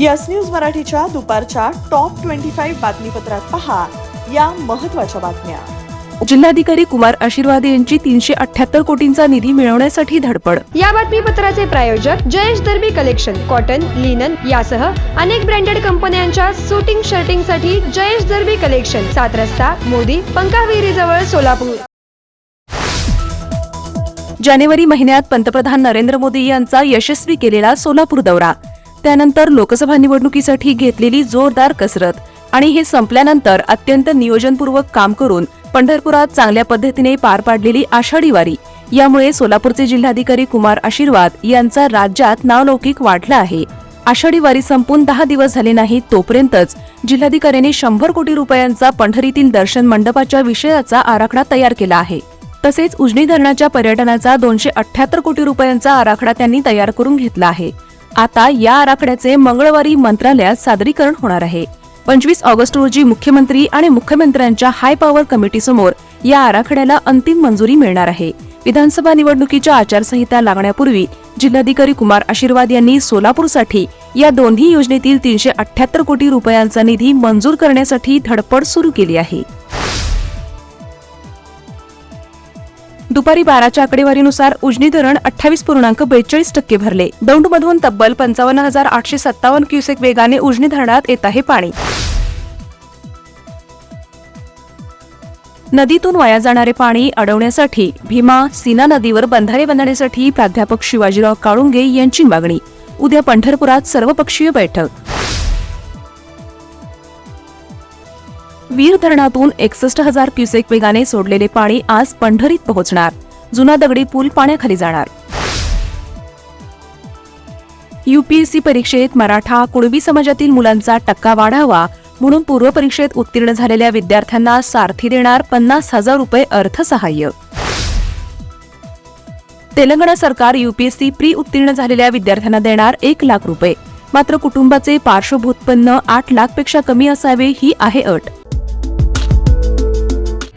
Yes news मराठीच्या दुपारच्या top twenty five बातमीपत्रात पहा या महत्त्वाच्या बातम्या. जिल्हाधिकारी कुमार आशीर्वाद यांची तीनशे अठ्याहत्तर कोटींचा निधी मिळवण्यासाठी धडपड. या बातमीपत्राचे प्रायोजक Jayesh Derby collection cotton linen यासह अनेक ब्रँडेड कंपन्यांच्या सुटिंग शर्टिंगसाठी जयेश दर्बी कलेक्शन सात रस्ता मोदी पंकाविहिरी जवळ सोलापूर. जानेवारी महिन्यात पंतप्रधान नरेंद्र मोदी यांचा यशस्वी केलेला सोलापूर दौरा. त्यानंतर लोकसभा निवडणुकीसाठी घेतलेली जोरदार कसरत आणि हे संपल्यानंतर अत्यंत नियोजनपूर्वक काम करून पंढरपुरात चांगल्या पद्धतीने पार पाडलेली आषाढी वारी. यामुळे सोलापूरचे जिल्हाधिकारी कुमार आशीर्वाद यांचा राज्यात नावलौकिक वाढला आहे. आषाढी वारी संपून दहा दिवस झाले नाहीत तोपर्यंतच जिल्हाधिकाऱ्यांनी शंभर कोटी रुपयांचा पंढरीतील दर्शन मंडपाच्या विषयाचा आराखडा तयार केला आहे. तसेच उजनी धरणाच्या पर्यटनाचा दोनशे अठ्याहत्तर कोटी रुपयांचा आराखडा त्यांनी तयार करून घेतला आहे. आता या आराखड्याचे मंगळवारी मंत्रालयात सादरीकरण होणार आहे. पंचवीस ऑगस्ट रोजी मुख्यमंत्री आणि मुख्यमंत्र्यांच्या हाय पॉवर कमिटीसमोर या आराखड्याला अंतिम मंजुरी मिळणार आहे. विधानसभा निवडणुकीच्या आचारसंहिता लागण्यापूर्वी जिल्हाधिकारी कुमार आशीर्वाद यांनी सोलापूरसाठी या दोन्ही योजनेतील तीनशे अठ्याहत्तर कोटी रुपयांचा निधी मंजूर करण्यासाठी धडपड सुरू केली आहे. दुपारी बाराच्या आकडेवारीनुसार उजनी धरण अठ्ठावीस पूर्णांक बेचाळीस टक्के भरले. दौंडमधून तब्बल पंचावन्न हजार आठशे सत्तावन्न क्युसेक वेगाने उजनी धरणात येत आहे पाणी. नदीतून वाया जाणारे पाणी अडवण्यासाठी भीमा सीना नदीवर बंधारे बांधण्यासाठी प्राध्यापक शिवाजीराव काळुंगे यांची मागणी. उद्या पंढरपुरात सर्वपक्षीय बैठक. वीर धरणातून एकसष्ट हजार क्युसेक वेगाने सोडलेले पाणी आज पंढरीत पोहोचणार. जुना दगडी पूल पाण्याखाली जाणार. युपीएससी परीक्षेत मराठा कुणबी समाजातील मुलांचा टक्का वाढावा म्हणून पूर्व परीक्षेत उत्तीर्ण झालेल्या विद्यार्थ्यांना सारथी देणार पन्नास हजार रुपये अर्थसहाय्य. तेलंगणा सरकार युपीएससी प्री उत्तीर्ण झालेल्या विद्यार्थ्यांना देणार एक लाख रुपये. मात्र कुटुंबाचे पार्श्वभूत्पन्न आठ लाखपेक्षा कमी असावे ही आहे अट.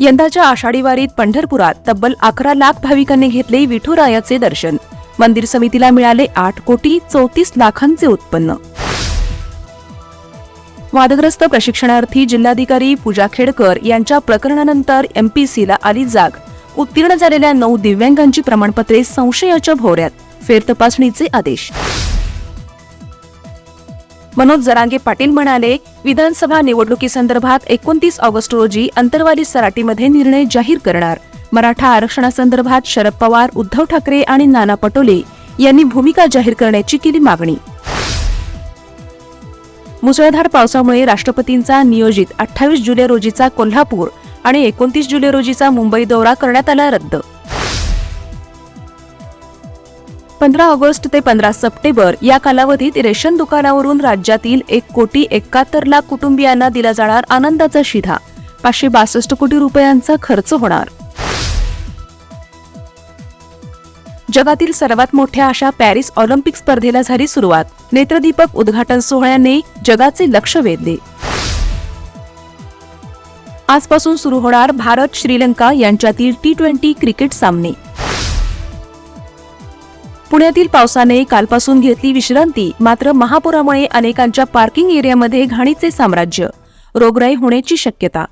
यंदाच्या आषाढी वारीत पंढरपुरात तब्बल अकरा लाख भाविकांनी घेतले विठुरायाचे दर्शन. मंदिर समितीला मिळाले आठ कोटी चौतीस लाखांचे उत्पन्न. वादग्रस्त प्रशिक्षणार्थी जिल्हाधिकारी पूजा खेडकर यांच्या प्रकरणानंतर एमपीसीला आली जाग. उत्तीर्ण झालेल्या नऊ दिव्यांगांची प्रमाणपत्रे संशयाच्या भोवऱ्यात. फेरतपासणीचे आदेश. मनोज जरांगे पाटील म्हणाले विधानसभा निवडणुकीसंदर्भात एकोणतीस ऑगस्ट रोजी अंतरवाली सराटीमध्ये निर्णय जाहीर करणार. मराठा आरक्षणासंदर्भात शरद पवार उद्धव ठाकरे आणि नाना पटोले यांनी भूमिका जाहीर करण्याची केली मागणी. मुसळधार पावसामुळे राष्ट्रपतींचा नियोजित अठ्ठावीस जुलै रोजीचा कोल्हापूर आणि एकोणतीस जुलै रोजीचा मुंबई दौरा करण्यात आला रद्द पंधरा ऑगस्ट ते पंधरा सप्टेंबर या कालावधीत रेशन दुकानावरून राज्यातील एक कोटी एकाहत्तर लाख कुटुंबियांना दिला जाणार आनंदाचा शिधा. पाचशे बासष्ट कोटी रुपयांचा खर्च होणार. जगातील सर्वात मोठ्या अशा पॅरिस ऑलिम्पिक स्पर्धेला झाली सुरुवात. नेत्रदीपक उद्घाटन सोहळ्याने जगाचे लक्ष वेधले. आजपासून सुरू होणार भारत श्रीलंका यांच्यातील टी ट्वेंटी क्रिकेट सामने. पुण्यातील पावसाने कालपासून घेतली विश्रांती. मात्र महापुरामुळे अनेकांच्या पार्किंग एरियामध्ये घाणीचे साम्राज्य. रोगराई होण्याची शक्यता.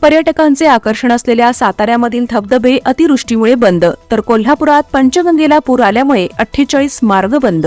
पर्यटकांचे आकर्षण असलेल्या साताऱ्यामधील धबधबे अतिवृष्टीमुळे बंद तर कोल्हापुरात पंचगंगेला पूर आल्यामुळे अठ्ठेचाळीस मार्ग बंद.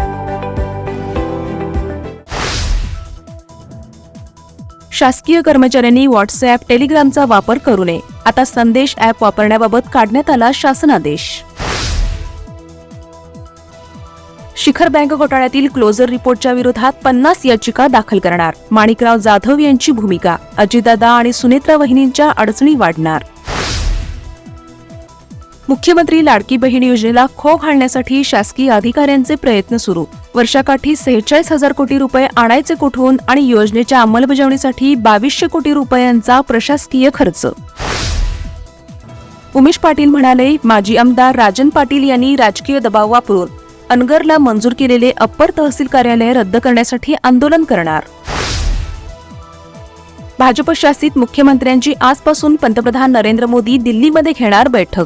शासकीय कर्मचाऱ्यांनी व्हॉट्सअप टेलिग्रामचा वापर करू नये. आता संदेश ॲप वापरण्याबाबत काढण्यात आला शासनादेश. शिखर बँक घोटाळ्यातील क्लोजर रिपोर्टच्या विरोधात पन्नास याचिका दाखल करणार. माणिकराव जाधव यांची भूमिका. अजितदादा आणि सुनेत्रा वहिनींच्या अडचणी वाढणार. मुख्यमंत्री लाडकी बहीण योजनेला खो घालण्यासाठी शासकीय अधिकाऱ्यांचे प्रयत्न सुरू. वर्षाकाठी सेहेचाळीस हजार कोटी रुपये आणायचे कुठून आणि योजनेच्या अंमलबजावणीसाठी बावीसशे कोटी रुपयांचा प्रशासकीय खर्च. उमेश पाटील म्हणाले माजी आमदार राजन पाटील यांनी राजकीय दबाव वापरून अनगरला मंजूर केलेले अप्पर तहसील कार्यालय रद्द करण्यासाठी आंदोलन करणार. भाजप शासित मुख्यमंत्र्यांची आजपासून पंतप्रधान नरेंद्र मोदी दिल्लीमध्ये घेणार बैठक.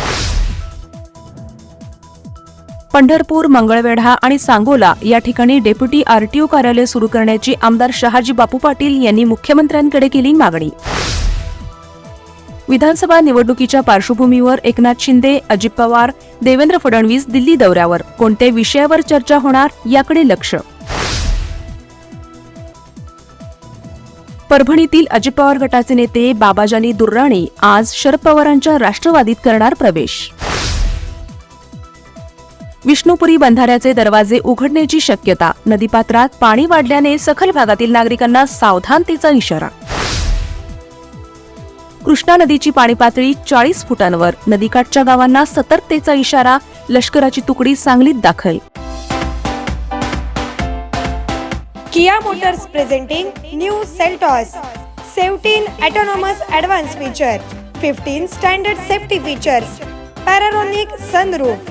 पंढरपूर मंगळवेढा आणि सांगोला या ठिकाणी डेप्युटी आरटीओ कार्यालय सुरू करण्याची आमदार शहाजी बापू पाटील यांनी मुख्यमंत्र्यांकडे केली मागणी. विधानसभा निवडणुकीच्या पार्श्वभूमीवर एकनाथ शिंदे अजित पवार देवेंद्र फडणवीस दिल्ली दौऱ्यावर. कोणत्या विषयावर चर्चा होणार याकडे लक्ष. परभणीतील अजित पवार गटाचे नेते बाबाजानी दुर्राणी आज शरद पवारांच्या राष्ट्रवादीत करणार प्रवेश. विष्णुपुरी बंधाऱ्याचे दरवाजे उघडण्याची शक्यता. नदीपात्रात पाणी वाढल्याने सखल भागातील नागरिकांना सावधानतेचा इशारा. कृष्णा नदीची पाणी पातळी चाळीस फुटांवर. नदीकाठच्या गावांना सतर्कतेचा इशारा लष्कराची तुकडी सांगलीत दाखल. Kia motors presenting new Seltos. Seventeen autonomous advance feature. Fifteen standard safety features. Panoramic sunroof.